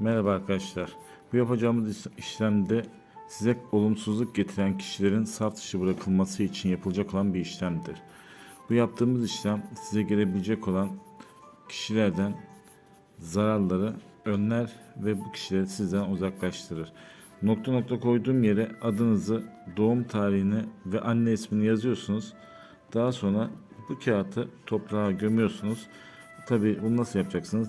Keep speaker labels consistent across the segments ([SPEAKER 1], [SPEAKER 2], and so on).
[SPEAKER 1] Merhaba arkadaşlar. Bu yapacağımız iş- işlemde size olumsuzluk getiren kişilerin saf dışı bırakılması için yapılacak olan bir işlemdir. Bu yaptığımız işlem size gelebilecek olan kişilerden zararları önler ve bu kişileri sizden uzaklaştırır. Nokta nokta koyduğum yere adınızı, doğum tarihini ve anne ismini yazıyorsunuz. Daha sonra bu kağıtı toprağa gömüyorsunuz. Tabi bunu nasıl yapacaksınız?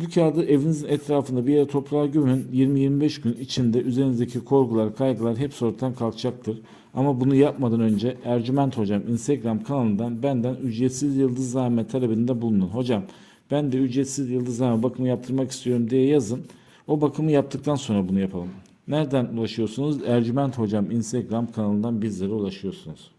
[SPEAKER 1] Bu kağıdı evinizin etrafında bir yere toprağa gömün. 20-25 gün içinde üzerinizdeki korkular, kaygılar hepsi ortadan kalkacaktır. Ama bunu yapmadan önce Ercüment Hocam Instagram kanalından benden ücretsiz yıldızlame talebinde bulunun. Hocam ben de ücretsiz yıldızlame bakımı yaptırmak istiyorum diye yazın. O bakımı yaptıktan sonra bunu yapalım. Nereden ulaşıyorsunuz? Ercüment Hocam Instagram kanalından bizlere ulaşıyorsunuz.